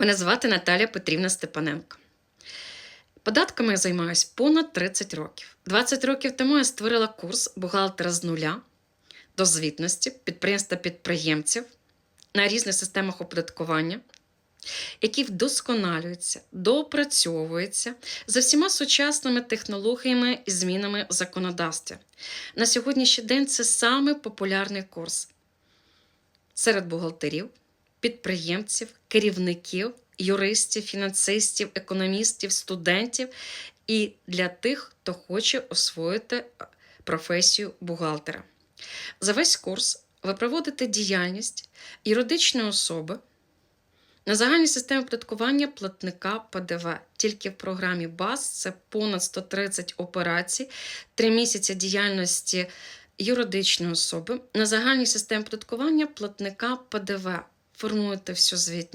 Мене звати Наталя Петрівна Степаненко. Податками я займаюся понад 30 років. 20 років тому я створила курс бухгалтера з нуля до звітності підприємств та підприємців на різних системах оподаткування, які вдосконалюються, доопрацьовуються за всіма сучасними технологіями і змінами в законодавстві. На сьогоднішній день це самий популярний курс серед бухгалтерів, підприємців, керівників, юристів, фінансистів, економістів, студентів і для тих, хто хоче освоїти професію бухгалтера. За весь курс ви проводите діяльність юридичної особи на загальній системі оподаткування платника ПДВ. Тільки в програмі БАЗ це понад 130 операцій, 3 місяці діяльності юридичної особи на загальній системі оподаткування платника ПДВ. Формуєте всю звітність.